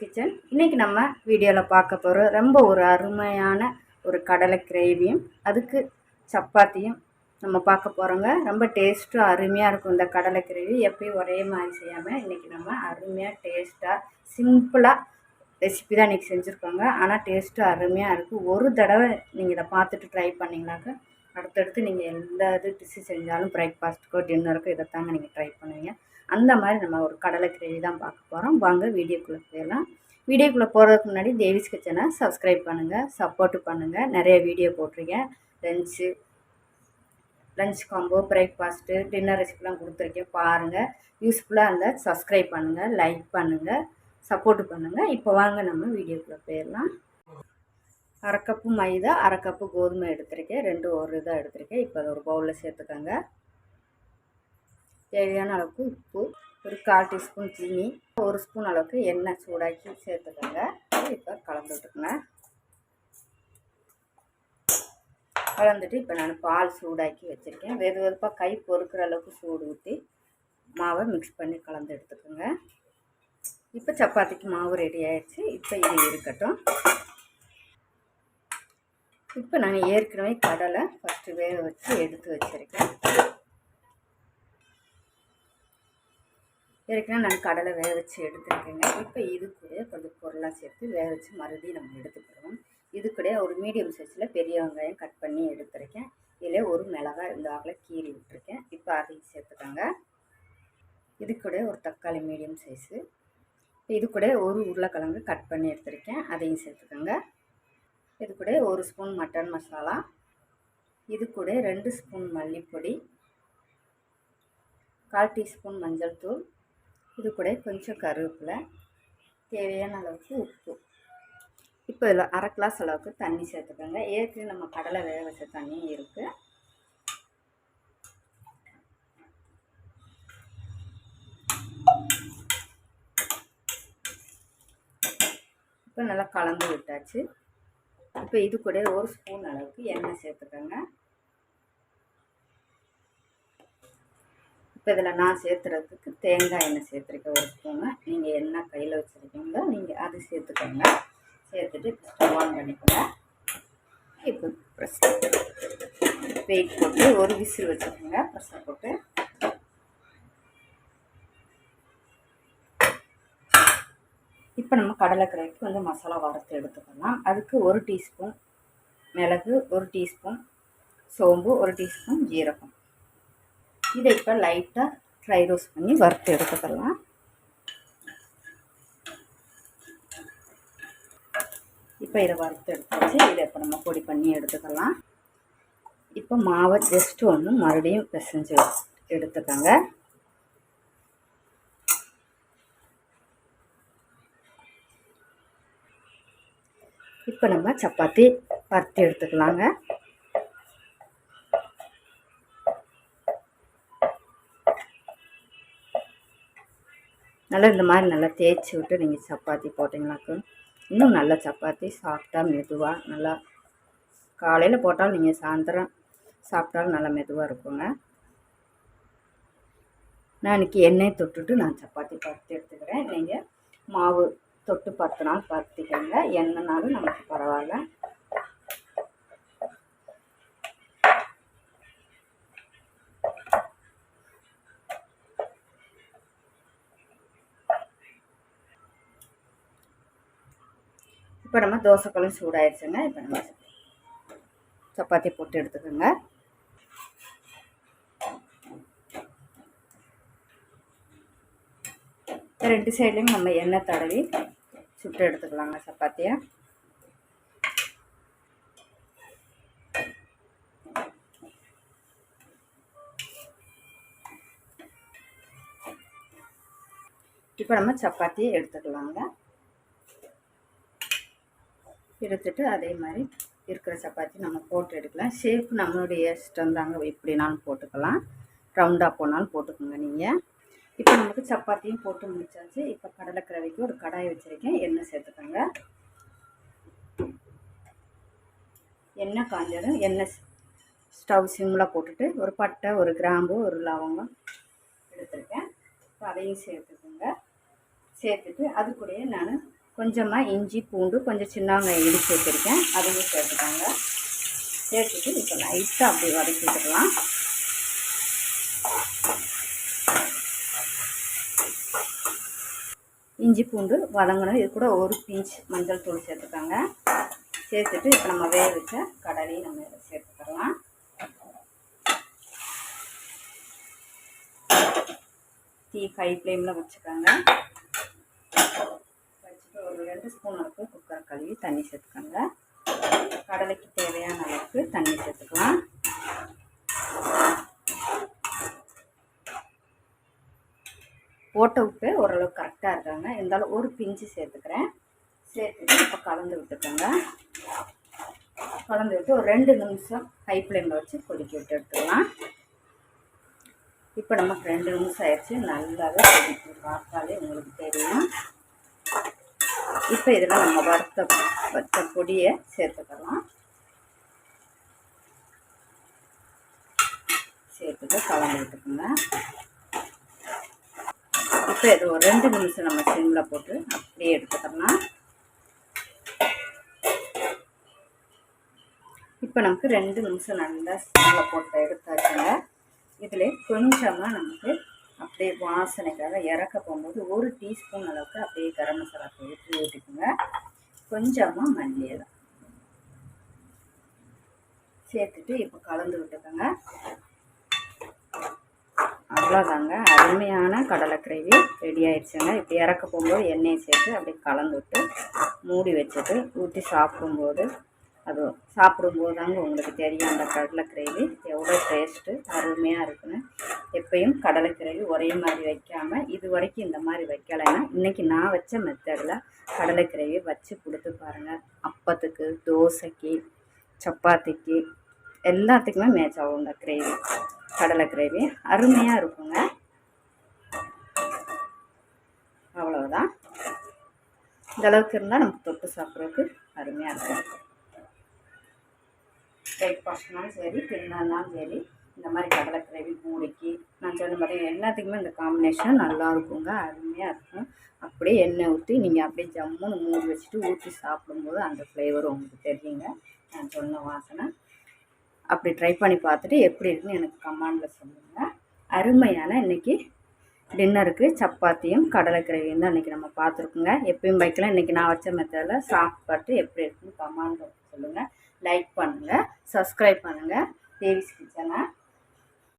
Kitchen இன்றைக்கி நம்ம வீடியோவில் பார்க்க போகிறோம் ரொம்ப ஒரு அருமையான ஒரு கடலை கிரேவியும் அதுக்கு சப்பாத்தியும் நம்ம பார்க்க போகிறோங்க ரொம்ப டேஸ்ட்டும் அருமையாக இருக்கும் இந்த கடலை கிரேவி எப்பயும் ஒரே மாதிரி செய்யாமல் இன்றைக்கி நம்ம அருமையாக டேஸ்ட்டாக சிம்பிளாக ரெசிபி தான் இன்றைக்கி செஞ்சுருக்கோங்க. ஆனால் டேஸ்ட்டும் அருமையாக இருக்குது ஒரு தடவை நீங்கள் இதை பார்த்துட்டு ட்ரை பண்ணிங்கனாக்க அடுத்தடுத்து நீங்கள் எந்த இது டிஷ்ஷு செஞ்சாலும் பிரேக்ஃபாஸ்ட்டுக்கோ டின்னருக்கோ இதை தாங்க நீங்கள் ட்ரை பண்ணுவீங்க. அந்த மாதிரி நம்ம ஒரு கடலை கிரேவி தான் பார்க்க போகிறோம் வாங்க வீடியோக்குள்ளே போயிடலாம். வீடியோக்குள்ளே போகிறதுக்கு முன்னாடி தேவிஸ் கிச்சனை சப்ஸ்கிரைப் பண்ணுங்கள் சப்போர்ட்டு பண்ணுங்கள் நிறைய வீடியோ போட்டிருக்கேன். Lunch lunch combo breakfast dinner ரெசிபிலாம் கொடுத்துருக்கேன். பாருங்கள் யூஸ்ஃபுல்லாக இருந்தால் சப்ஸ்கிரைப் பண்ணுங்கள் லைக் பண்ணுங்கள் சப்போர்ட் பண்ணுங்கள் இப்போ வாங்க நம்ம வீடியோக்குள்ளே போயிடலாம். அரை கப்பு மைதா அரை கப்பு கோதுமை எடுத்திருக்கேன். ரெண்டு ஒரு இதாக எடுத்திருக்கேன். இப்போ அதை ஒரு பவுலில் சேர்த்துக்கோங்க. தேவையான அளவுக்கு உப்பு ஒரு கால் டீஸ்பூன் சீனி ஒரு ஸ்பூன் அளவுக்கு எண்ணெய் சூடாக்கி சேர்த்துக்கோங்க. இப்போ கலந்து விட்டுக்கோங்க. கலந்துட்டு இப்போ நான் பால் சூடாக்கி வச்சுருக்கேன். வெது வெதுப்பாக கை பொறுக்கிற அளவுக்கு சூடு ஊற்றி மாவை மிக்ஸ் பண்ணி கலந்து எடுத்துக்கோங்க. இப்போ சப்பாத்திக்கு மாவு ரெடி ஆயிடுச்சு. இப்போ இது இருக்கட்டும். இப்போ நான் ஏற்கனவே கடலை ஃபஸ்ட்டு வேக வச்சு எடுத்து வச்சுருக்கேன். ஏற்கனவே நான் கடலை வேக வச்சு எடுத்துருக்கேங்க. இப்போ இது கூட கொஞ்சம் பொருளாக சேர்த்து வேக வச்சு மறுபடியும் நம்ம எடுத்துக்கிறோம். இது கூட ஒரு மீடியம் சைஸில் பெரிய வெங்காயம் கட் பண்ணி எடுத்துருக்கேன். இதில் ஒரு மிளகாய் இந்த வாக்கில் கீறி விட்டுருக்கேன். இப்போ அதையும் சேர்த்துக்கோங்க. இது கூட ஒரு தக்காளி மீடியம் சைஸு இது கூட ஒரு உருளைக்கிழங்கு கட் பண்ணி எடுத்துருக்கேன். அதையும் சேர்த்துக்கோங்க. இது கூட ஒரு ஸ்பூன் மட்டன் மசாலா இது கூட ரெண்டு ஸ்பூன் மல்லிப்பொடி. கால் டீஸ்பூன் மஞ்சள் தூள். இது கூட கொஞ்சம் கருவேப்பிலை தேவையான அளவுக்கு உப்பு. இப்போ இதில் அரை கிளாஸ் அளவுக்கு தண்ணி சேர்த்துக்கோங்க. ஏற்கனவே நம்ம கடலை வேக வச்ச தண்ணியும் இருக்குது இப்போ நல்லா கலந்து விட்டாச்சு. இப்போ இது கூட ஒரு ஸ்பூன் அளவுக்கு எண்ணெய் சேர்த்துக்கோங்க. இப்போ இதில் நான் சேர்த்துறதுக்கு தேங்காய் எண்ணெய் சேர்த்துருக்க ஒரு ஸ்பூனு. நீங்கள் என்ன கையில் வச்சுருக்கீங்களோ நீங்கள் அது சேர்த்துக்கோங்க. சேர்த்துட்டு ஸ்டவ் ஆன் பண்ணிக்கோங்க. இப்போ ப்ரெஷர் வெயிட் போட்டு ஒரு விசில் வச்சுக்கோங்க. ப்ரெஷர் போட்டு. இப்போ நம்ம கடலைக்கரைக்கு வந்து மசாலா வறுத்து எடுத்துக்கலாம். அதுக்கு ஒரு டீஸ்பூன் மிளகு ஒரு டீஸ்பூன் சோம்பு ஒரு டீஸ்பூன் ஜீரகம். இதை இப்போ லைட்டாக ட்ரை ரோஸ்ட் பண்ணி வறுத்து எடுத்துக்கலாம். இப்போ இதை வறுத்து எடுத்தாச்சு. இதை இப்போ நம்ம பொடி பண்ணி எடுத்துக்கலாம். இப்போ மாவை ஜஸ்ட் ஒன்று மறுபடியும் பிசைஞ்சு எடுத்துக்கோங்க. இப்போ நம்ம சப்பாத்தி பருத்தி எடுத்துக்கலாங்க. நல்லா இந்த மாதிரி நல்லா தேய்ச்சி விட்டு நீங்கள் சப்பாத்தி போட்டிங்கனாக்கு இன்னும் நல்ல சப்பாத்தி சாஃப்டாக மெதுவாக நல்லா காலையில் போட்டாலும் நீங்கள் சாயந்தரம் சாப்பிட்டாலும் நல்லா மெதுவாக இருக்குங்க. நான் இன்றைக்கி எண்ணெய் தொட்டுட்டு நான் சப்பாத்தி பருத்தி எடுத்துக்கிறேன். நீங்கள் மாவு தொட்டு பத்து நாள் பருத்திக்கோங்க. எண்ணெய்னாலும் நமக்கு பரவாயில்ல. இப்போ நம்ம தோசைக்கல்லும் சூடாயிடுச்சுங்க இப்போ நம்ம சப்பாத்தி போட்டு எடுத்துக்கோங்க. ரெண்டு சைட்லேயும் நம்ம எண்ணெய் தடவி சுட்டு எடுத்துக்கலாங்க சப்பாத்தியை. இப்போ நம்ம சப்பாத்தியை எடுத்துக்கலாங்க. எடுத்துட்டு அதே மாதிரி இருக்கிற சப்பாத்தி நம்ம போட்டு எடுக்கலாம். ஷேப் நம்மளுடைய இஷ்டம் தாங்க. எப்படினாலும் போட்டுக்கலாம். ரவுண்டாக போனாலும் போட்டுக்கோங்க நீங்கள் இப்போ நமக்கு சப்பாத்தியும் போட்டு முடிச்சாச்சு. இப்போ கடலைக்கிழவைக்கு ஒரு கடாய் வச்சுருக்கேன். எண்ணெய் சேர்த்துக்கோங்க. எண்ணெய் காஞ்சதும் எண்ணெய் ஸ்டவ் சிம்மில் போட்டுட்டு ஒரு பட்டை ஒரு கிராம்பு ஒரு லவங்கம் எடுத்துருக்கேன். இப்போ அதையும் சேர்த்துக்கோங்க. சேர்த்துட்டு அது கூடயே நான் கொஞ்சமாக இஞ்சி பூண்டு கொஞ்சம் சின்ன வெங்காயம் இடித்து வச்சுருக்கேன். அதையும் சேர்த்துக்காங்க. சேர்த்துட்டு இப்போ லைட்டாக அப்படி வதக்கி விட்டுக்கலாம் இஞ்சி பூண்டு வதங்கணும் இது கூட ஒரு பிஞ்ச் மஞ்சள் தூள் சேர்த்துக்காங்க. சேர்த்துட்டு இப்போ நம்ம வேக வச்ச கடலையும் நம்ம இதில் சேர்த்துக்கலாம். டீ ஹை ஃப்ளேமில் வச்சுக்கோங்க. ரெண்டு ஸ்பூன் அளவுக்கு குக்கர் கழுவி தண்ணி சேர்த்துக்கோங்க. கடலைக்கு தேவையான அளவுக்கு தண்ணி சேர்த்துக்கலாம். ஓட்ட உப்பு ஓரளவுக்கு கரெக்டாக இருக்காங்க இருந்தாலும் ஒரு பிஞ்சு சேர்த்துக்கிறேன். சேர்த்துட்டு இப்போ கலந்து விட்டுக்கோங்க. கலந்து விட்டு ஒரு ரெண்டு நிமிஷம் ஹை ஃப்ளேமில் வச்சு கொதிக்க விட்டு எடுத்துக்கலாம். இப்போ நமக்கு ரெண்டு நிமிஷம் ஆயிடுச்சு. நல்லாவே கொதிக்கும் பார்த்தாலே உங்களுக்கு தெரியும். இப்போ இதில் நம்ம வறுத்த வச்ச பொடியை சேர்த்துக்கலாம். சேர்த்துட்டு கலந்து விட்டுக்கோங்க இப்போ இது ஒரு ரெண்டு நிமிஷம் நம்ம சிம்மில் போட்டு அப்படியே எடுத்துக்கலாம் இப்போ நமக்கு ரெண்டு நிமிஷம் நல்லா சிம்மில் போட்டு எடுத்தாச்சுங்க. இதில் கொஞ்சமாக நமக்கு அப்படியே வாசனைக்காக இறக்க போகும்போது ஒரு டீஸ்பூன் அளவுக்கு அப்படியே கரம் மசாலா தூள் ஊற்றிக்கோங்க. கொஞ்சமாக மல்லியலை சேர்த்துட்டு இப்போ கலந்து விட்டுக்கோங்க. அவ்வளோதாங்க அருமையான கடலை கிரேவி ரெடி ஆயிடுச்சுங்க. இப்போ இறக்க போகும்போது எண்ணெயை சேர்த்து அப்படியே கலந்து விட்டு மூடி வச்சுட்டு ஊற்றி சாப்பிடும்போது அது சாப்பிடும்போது தாங்க உங்களுக்கு தெரியும் அந்த கடலை கிரேவி எவ்வளோ டேஸ்ட்டு அருமையாக இருக்குன்னு. எப்பயும் கடலை கிரேவி ஒரே மாதிரி வைக்காமல் இது வரைக்கும் இந்த மாதிரி வைக்கலைன்னா இன்றைக்கி நான் வச்ச மெத்தடில் கடலை கிரேவி வச்சு கொடுத்து பாருங்கள் அப்பத்துக்கு தோசைக்கு சப்பாத்திக்கு எல்லாத்துக்குமே மேட்ச் ஆகும் இந்த கிரேவி. கடலை கிரேவி அருமையாக இருக்குங்க அவ்வளோதான் இந்தளவுக்கு இருந்தால் நமக்கு தொட்டு சாப்பிட்றதுக்கு அருமையாக இருக்கும். பிரேக்ஃபாஸ்ட்னாலும் சரி டின்னர்னாலும் சரி இந்த மாதிரி கடலை கிரேவி பூரிக்கு நான் சொன்ன மாதிரி எல்லாத்துக்குமே இந்த காம்பினேஷன் நல்லா இருக்குங்க அருமையாக இருக்கும். அப்படியே எண்ணெய் ஊற்றி நீங்கள் அப்படியே ஜம்முன்னு மூடி வச்சுட்டு ஊற்றி சாப்பிடும்போது அந்த ஃப்ளேவர் உங்களுக்கு தெரியுங்க. நான் சொன்ன வாசனை. அப்படி ட்ரை பண்ணி பார்த்துட்டு எப்படி இருக்குன்னு எனக்கு கமாண்டில் சொல்லுங்கள் அருமையான இன்றைக்கி டின்னருக்கு சப்பாத்தியும் கடலை கிரேவியும் தான் இன்றைக்கி நம்ம பார்த்துருக்குங்க. எப்பயும் வைக்கலாம் இன்றைக்கி நான் வச்ச மெத்தடில் சாப்பிட்டு எப்படி இருக்குன்னு கமாண்டில் சொல்லுங்கள் லைக் பண்ணுங்கள் சப்ஸ்கிரைப் பண்ணுங்கள் தேவிஸ் கிச்சனை